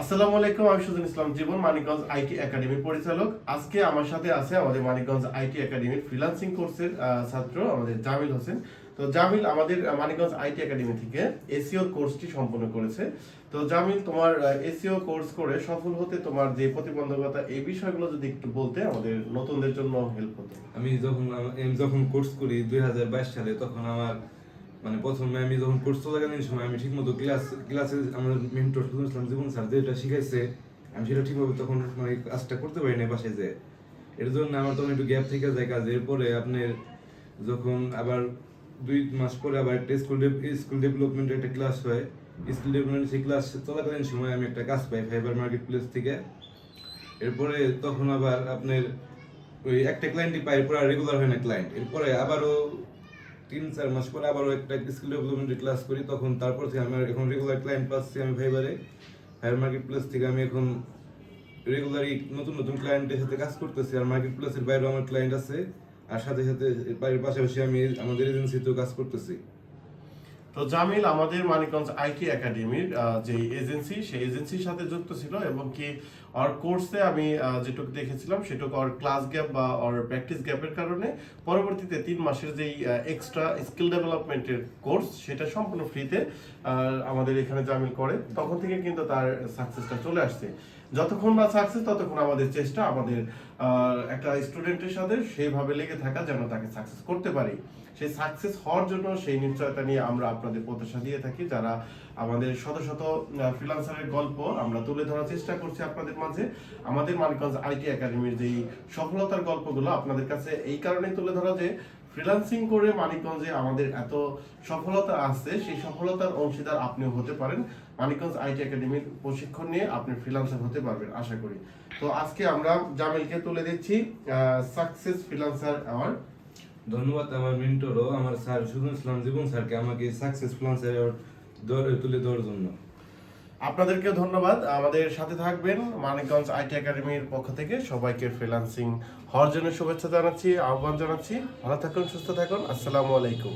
আসসালামু আলাইকুম, আমি সুজন ইসলাম জীবন, মানিকগঞ্জ আইটি একাডেমির পরিচালক। আজকে আমার সাথে আছে আমাদের মানিকগঞ্জ আইটি একাডেমির ফ্রিল্যান্সিং কোর্সের ছাত্র আমাদের জামিল হোসেন। তো জামিল, আমাদের মানিকগঞ্জ আইটি একাডেমি থেকে এসিও কোর্সটি সম্পন্ন করেছে। তো জামিল, তোমার এসিও কোর্স করে সফল হতে তোমার যে প্রতিবন্ধকতা, এই বিষয়গুলো যদি একটু বলতে, আমাদের নতুনদের জন্য হেল্প হতো। আমি যখন আমি যখন কোর্স করি দুই হাজার বাইশ সালে, তখন আমার মানে প্রথমে আমি যখন কোর্স চলাকালীন সময় আমি ঠিকমতো ক্লাস ক্লাসে আমার মেন্টর সুজন ইসলাম জীবন স্যার যেটা শিখাইছে, আমি সেটা ঠিকভাবে তখন মানে কাজটা করতে পারি না বাসায় যে এর জন্য আমার তখন একটু গ্যাপ থেকে যায় কাজে। এরপরে আপনার যখন আবার দুই মাস পরে আবার একটা স্কুল স্কুল ডেভেলপমেন্টের একটা ক্লাস হয়। স্কুল ডেভেলপমেন্ট সেই ক্লাস চলাকালীন সময় আমি একটা কাজ পাই ফাইবার মার্কেট প্লেস থেকে। এরপরে তখন আবার আপনার ওই একটা ক্লায়েন্টই পাই পুরো রেগুলার হয় না ক্লায়েন্ট এরপরে আবারও তিন, চার মাস পরে আবারও একটা স্কিল ডেভেলপমেন্টের ক্লাস করি, তখন তারপর থেকে আমার এখন রেগুলার ক্লায়েন্ট পাচ্ছি আমি ফাইবারে ফাইবার মার্কেট প্লেস থেকে আমি এখন রেগুলারই নতুন নতুন ক্লায়েন্টের সাথে কাজ করতেছি আর মার্কেট প্লেসের বাইরেও আমার ক্লায়েন্ট আছে। আর সাথে সাথে এর পাশাপাশি আমি আমাদের এজেন্সিতেও কাজ করতেছি। তো জামিল, আমাদের মানিকগঞ্জ আইটি একাডেমির যে এজেন্সি সেই এজেন্সির সাথে যুক্ত ছিল এবং কি ওর কোর্সে আমি যেটুকু দেখেছিলাম, সেটুকু ওর ক্লাস গ্যাপ বা ওর প্র্যাকটিস গ্যাপের কারণে পরবর্তীতে তিন মাসের যেই এক্সট্রা স্কিল ডেভেলপমেন্টের কোর্স সেটা সম্পূর্ণ ফ্রিতে আমাদের এখানে জামিল করে, তখন থেকে কিন্তু তার সাকসেসটা চলে আসছে। যতক্ষণ না সাকসেস ততক্ষণ আমাদের চেষ্টা আমাদের একটা স্টুডেন্টের সাথে সেইভাবে লেগে থাকা যেন তাকে সাকসেস করতে পারি। সেই সাকসেস হওয়ার জন্য সেই নিশ্চয়তা নিয়ে আমরা আপনাদের প্রত্যাশা দিয়ে থাকি, যারা আমাদের শত শত ফ্রিলান্সারের গল্প আমরা তুলে ধরার চেষ্টা করছি আপনাদের মাঝে। আমাদের মানিকগঞ্জ আইটি একাডেমির যেই সফলতার গল্পগুলো আপনাদের কাছে এই কারণে তুলে ধরা যে ফ্রিল্যান্সিং করে মানিকগঞ্জে আমাদের এত সফলতা আছে, সেই সফলতার অংশীদার আপনিও হতে পারেন। মানিকগঞ্জ আইটি একাডেমির প্রশিক্ষণ নিয়ে আপনি ফ্রিল্যান্সার হতে পারবেন, আশা করি। তো আজকে আমরা জামিলকে তুলে দিচ্ছি সাকসেস ফ্রিল্যান্সার অ্যাওয়ার্ড ধন্যবাদ আমার মেন্টরও আমার স্যার সুজন ইসলাম জীবন স্যারকে আমাকে সাকসেসফুল আনসার তুলে দেওয়ার জন্য। আপনাদেরকে ধন্যবাদ। আমাদের সাথে থাকবেন মানিকগঞ্জ আইটি একাডেমির পক্ষ থেকে সবাইকে ফ্রিলান্সিং হওয়ার জন্য শুভেচ্ছা জানাচ্ছি, আহ্বান জানাচ্ছি। ভালো থাকুন, সুস্থ থাকুন। আসসালামু আলাইকুম।